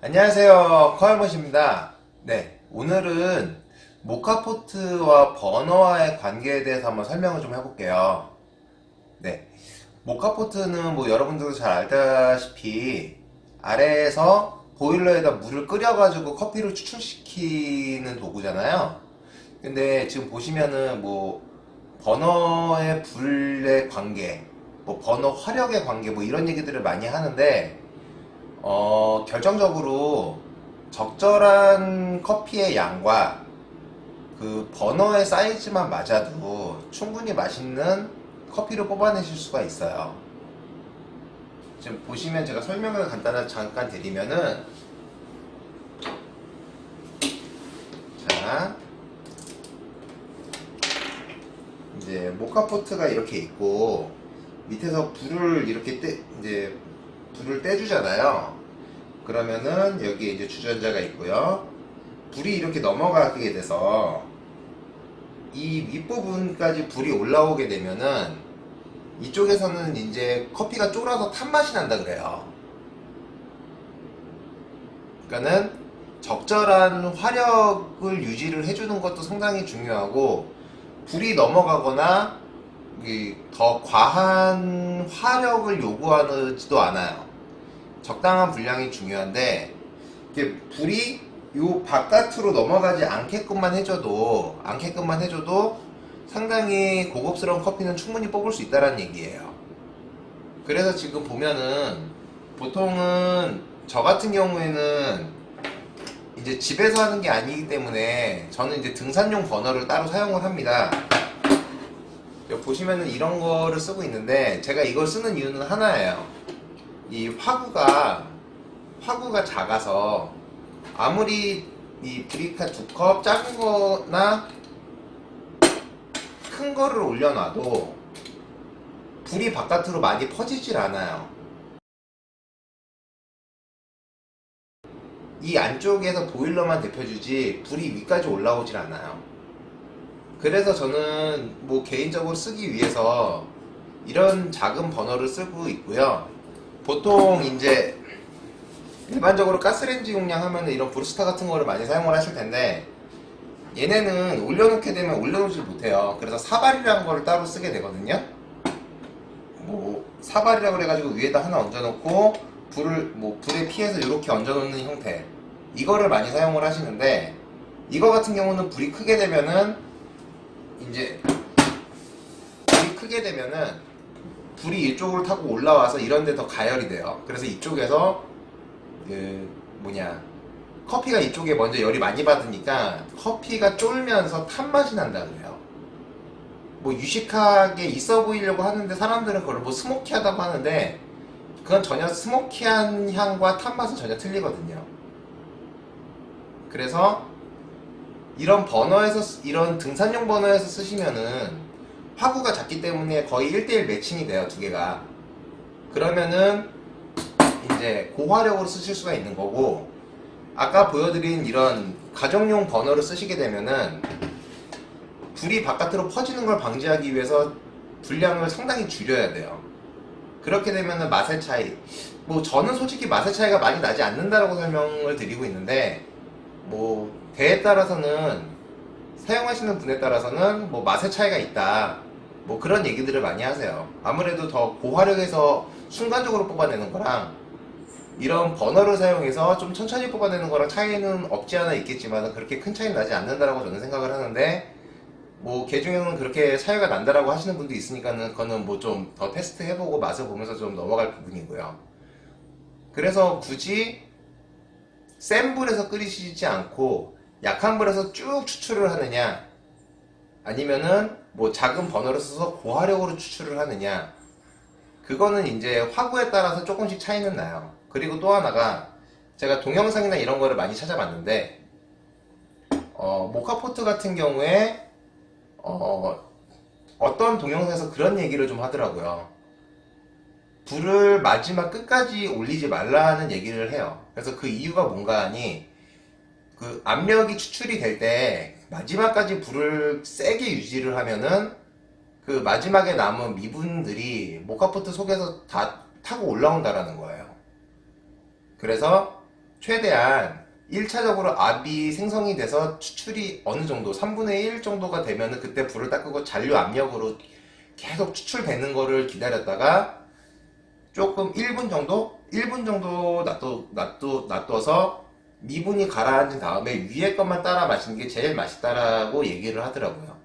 안녕하세요. 커알못입니다. 네, 오늘은 모카포트와 버너와의 관계에 대해서 한번 설명을 좀 해볼게요. 네, 모카포트는 뭐 여러분들도 잘 알다시피 아래에서 보일러에다 물을 끓여 가지고 커피를 추출시키는 도구잖아요. 근데 지금 보시면은 뭐 버너의 불의 관계, 뭐 버너 화력의 관계, 뭐 이런 얘기들을 많이 하는데 어, 결정적으로 적절한 커피의 양과 그 버너의 사이즈만 맞아도 충분히 맛있는 커피를 뽑아내실 수가 있어요. 지금 보시면 제가 설명을 간단하게 잠깐 드리면은 자 이제 모카포트가 이렇게 있고 밑에서 불을 이렇게 떼 이제 불을 떼주잖아요. 그러면은 여기에 이제 주전자가 있고요. 불이 이렇게 넘어가게 돼서 이 윗부분까지 불이 올라오게 되면은 이쪽에서는 이제 커피가 쫄아서 탄 맛이 난다 그래요. 그러니까는 적절한 화력을 유지를 해주는 것도 상당히 중요하고 불이 넘어가거나 이 더 과한 화력을 요구하지도 않아요. 적당한 분량이 중요한데 이게 불이 요 바깥으로 넘어가지 않게끔만 해줘도 않게끔만 해줘도 상당히 고급스러운 커피는 충분히 뽑을 수 있다는 얘기예요. 그래서 지금 보면은 보통은 저 같은 경우에는 이제 집에서 하는 게 아니기 때문에 저는 이제 등산용 버너를 따로 사용을 합니다. 여기 보시면은 이런 거를 쓰고 있는데 제가 이걸 쓰는 이유는 하나예요. 이 화구가 화구가 작아서 아무리 이 브리카 두 컵 작은 거나 큰 거를 올려놔도 불이 바깥으로 많이 퍼지질 않아요. 이 안쪽에서 보일러만 데펴주지 불이 위까지 올라오질 않아요. 그래서 저는 뭐 개인적으로 쓰기 위해서 이런 작은 버너를 쓰고 있고요. 보통 이제 일반적으로 가스레인지 용량 하면은 이런 브루스타 같은 거를 많이 사용을 하실 텐데 얘네는 올려놓게 되면 올려놓질 못해요. 그래서 사발이라는 거를 따로 쓰게 되거든요. 뭐 사발이라고 그래가지고 위에다 하나 얹어놓고 불을 뭐 불에 피해서 이렇게 얹어놓는 형태 이거를 많이 사용을 하시는데 이거 같은 경우는 불이 크게 되면은 이제 불이 크게 되면은 불이 이쪽으로 타고 올라와서 이런 데 더 가열이 돼요. 그래서 이쪽에서 그 뭐냐 커피가 이쪽에 먼저 열이 많이 받으니까 커피가 쫄면서 탄 맛이 난다 그래요. 뭐 유식하게 있어 보이려고 하는데 사람들은 그걸 뭐 스모키하다고 하는데 그건 전혀 스모키한 향과 탄 맛은 전혀 틀리거든요. 그래서 이런 버너에서 쓰- 이런 등산용 버너에서 쓰시면은 화구가 작기 때문에 거의 1대1 매칭이 돼요 두 개가. 그러면은 이제 고화력으로 쓰실 수가 있는 거고 아까 보여드린 이런 가정용 버너를 쓰시게 되면은 불이 바깥으로 퍼지는 걸 방지하기 위해서 분량을 상당히 줄여야 돼요. 그렇게 되면은 맛의 차이. 뭐 저는 솔직히 맛의 차이가 많이 나지 않는다라고 설명을 드리고 있는데 뭐 대에 따라서는 사용하시는 분에 따라서는 뭐 맛의 차이가 있다. 뭐 그런 얘기들을 많이 하세요. 아무래도 더 고화력에서 순간적으로 뽑아내는 거랑 이런 버너를 사용해서 좀 천천히 뽑아내는 거랑 차이는 없지 않아 있겠지만 그렇게 큰 차이는 나지 않는다라고 저는 생각을 하는데 뭐 개중에는 그렇게 차이가 난다라고 하시는 분도 있으니까는 그거는 뭐 좀 더 테스트 해보고 맛을 보면서 좀 넘어갈 부분이고요. 그래서 굳이 센 불에서 끓이시지 않고 약한 불에서 쭉 추출을 하느냐? 아니면은 뭐 작은 버너를 써서 고화력으로 추출을 하느냐? 그거는 이제 화구에 따라서 조금씩 차이는 나요. 그리고 또 하나가 제가 동영상이나 이런 거를 많이 찾아봤는데 어, 모카포트 같은 경우에 어, 어떤 동영상에서 그런 얘기를 좀 하더라고요. 불을 마지막 끝까지 올리지 말라는 얘기를 해요. 그래서 그 이유가 뭔가 하니 그 압력이 추출이 될 때 마지막까지 불을 세게 유지를 하면은 그 마지막에 남은 미분들이 모카포트 속에서 다 타고 올라온다라는 거예요. 그래서 최대한 1차적으로 압이 생성이 돼서 추출이 어느 정도 3분의 1 정도가 되면은 그때 불을 딱 끄고 잔류 압력으로 계속 추출되는 거를 기다렸다가 조금 1분 정도? 1분 정도 놔둬, 놔둬, 놔둬서 미분이 가라앉은 다음에 위에 것만 따라 마시는 게 제일 맛있다라고 얘기를 하더라고요.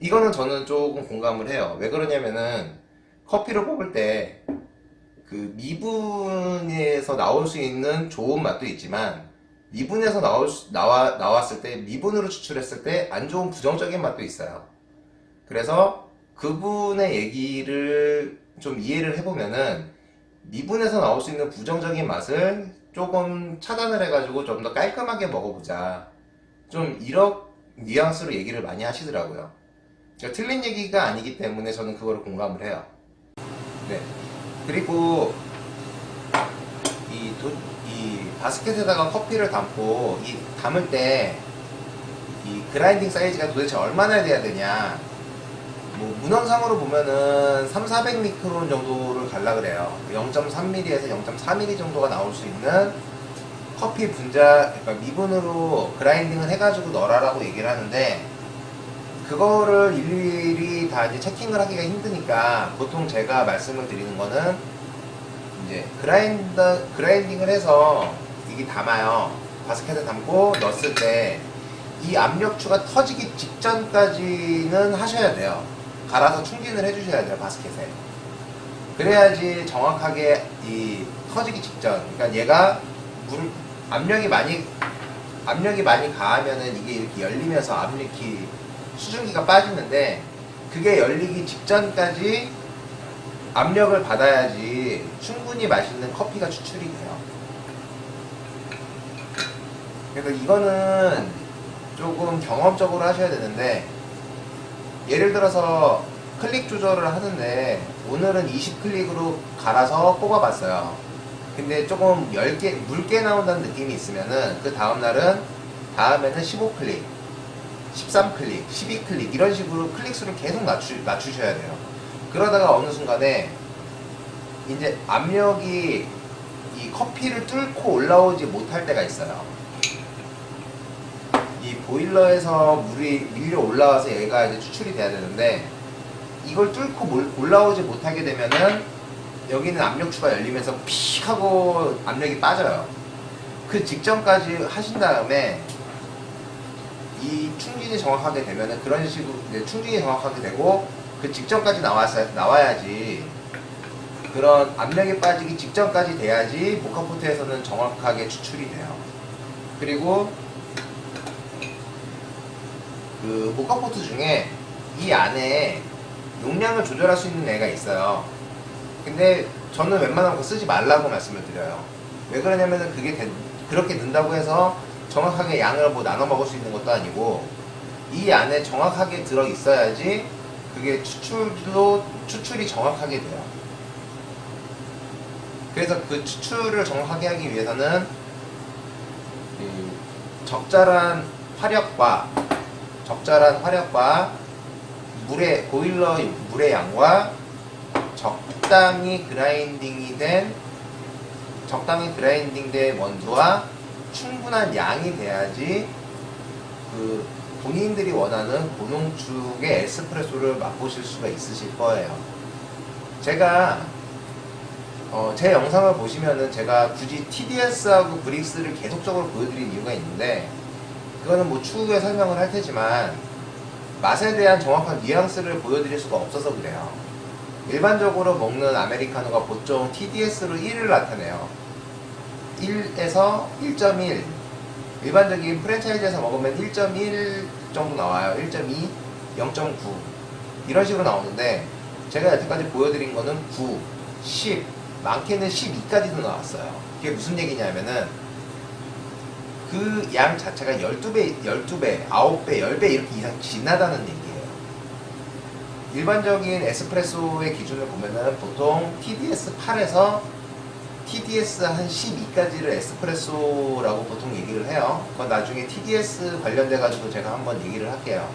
이거는 저는 조금 공감을 해요. 왜 그러냐면은 커피를 뽑을 때 그 미분에서 나올 수 있는 좋은 맛도 있지만 미분에서 나올 수- 나와 나왔을 때 미분으로 추출했을 때 안 좋은 부정적인 맛도 있어요. 그래서 그분의 얘기를 좀 이해를 해보면은 미분에서 나올 수 있는 부정적인 맛을 조금 차단을 해가지고 좀 더 깔끔하게 먹어보자. 좀 이런 뉘앙스로 얘기를 많이 하시더라고요. 그러니까 틀린 얘기가 아니기 때문에 저는 그거를 공감을 해요. 네. 그리고 이, 도, 이 바스켓에다가 커피를 담고 이 담을 때 이 그라인딩 사이즈가 도대체 얼마나 돼야 되냐 뭐 문헌상으로 보면은 3, 400 미크론 정도를 갈라 그래요 0.3mm에서 0.4mm 정도가 나올 수 있는 커피 분자 그러니까 미분으로 그라인딩을 해가지고 넣으라라고 얘기를 하는데 그거를 일일이 다 이제 체킹을 하기가 힘드니까 보통 제가 말씀을 드리는 거는 이제 그라인더 그라인딩을 해서 이게 담아요. 바스켓에 담고 넣었을 때 이 압력추가 터지기 직전까지는 하셔야 돼요. 갈아서 충진을 해주셔야 돼요 바스켓에. 그래야지 정확하게 이 터지기 직전. 그러니까 얘가 물 압력이 많이 압력이 많이 가하면은 이게 이렇게 열리면서 압력이 수증기가 빠지는데 그게 열리기 직전까지 압력을 받아야지 충분히 맛있는 커피가 추출이 돼요. 그래서 이거는 조금 경험적으로 하셔야 되는데 예를 들어서 클릭 조절을 하는데 오늘은 20클릭으로 갈아서 뽑아봤어요. 근데 조금 얇게 묽게 나온다는 느낌이 있으면은 그 다음 날은 다음에는 15클릭, 13클릭, 12클릭 이런 식으로 클릭 수를 계속 낮추, 낮추셔야 돼요. 그러다가 어느 순간에 이제 압력이 이 커피를 뚫고 올라오지 못할 때가 있어요. 이 보일러에서 물이 밀려 올라와서 얘가 이제 추출이 돼야 되는데 이걸 뚫고 몰- 올라오지 못하게 되면은 여기는 압력추가 열리면서 픽 하고 압력이 빠져요. 그 직전까지 하신 다음에 이 충진이 정확하게 되면은 그런 식으로 이제 충진이 정확하게 되고 그 직전까지 나왔어 나와야지 그런 압력이 빠지기 직전까지 돼야지 모카포트에서는 정확하게 추출이 돼요. 그리고 그 모카포트 중에 이 안에 용량을 조절할 수 있는 애가 있어요. 근데 저는 웬만하면 그거 쓰지 말라고 말씀을 드려요. 왜 그러냐면은 그게 된- 그렇게 넣는다고 해서 정확하게 양을 뭐 나눠 먹을 수 있는 것도 아니고 이 안에 정확하게 들어 있어야지 그게 추출도 추출이 정확하게 돼요. 그래서 그 추출을 정확하게 하기 위해서는 그 적절한 화력과 적절한 화력과 물의 보일러 물의 양과 적당히 그라인딩이 된 적당히 그라인딩된 원두와 충분한 양이 돼야지 그 본인들이 원하는 고농축의 에스프레소를 맛보실 수가 있으실 거예요. 제가 어, 제 영상을 보시면은 제가 굳이 TDS하고 브릭스를 계속적으로 보여드린 이유가 있는데 그거는 뭐 추후에 설명을 할 테지만 맛에 대한 정확한 뉘앙스를 보여드릴 수가 없어서 그래요. 일반적으로 먹는 아메리카노가 보통 TDS로 1을 나타내요. 1에서 1.1. 일반적인 프랜차이즈에서 먹으면 1.1 정도 나와요. 1.2, 0.9. 이런 식으로 나오는데 제가 여태까지 보여드린 거는 9, 10, 많게는 12까지도 나왔어요. 그게 무슨 얘기냐면은 그 양 자체가 12배, 12배, 9배, 10배 이렇게 이상 진하다는 얘기예요. 일반적인 에스프레소의 기준을 보면은 보통 TDS 8에서 TDS 한 12까지를 에스프레소라고 보통 얘기를 해요. 그건 나중에 TDS 관련돼 가지고 제가 한번 얘기를 할게요.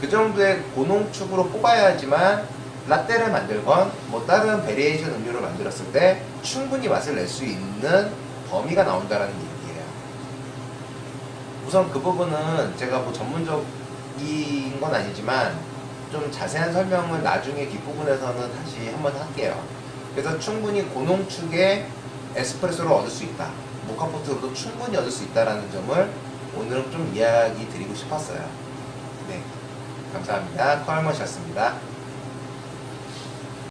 그 정도의 고농축으로 뽑아야지만 라떼를 만들건 뭐 다른 베리에이션 음료를 만들었을 때 충분히 맛을 낼 수 있는 범위가 나온다라는 얘기예요. 우선 그 부분은 제가 뭐 전문적인 건 아니지만 좀 자세한 설명을 나중에 뒷부분에서는 다시 한번 할게요. 그래서 충분히 고농축의 에스프레소를 얻을 수 있다. 모카포트로도 충분히 얻을 수 있다라는 점을 오늘은 좀 이야기 드리고 싶었어요. 네. 감사합니다. 컬머셨습니다.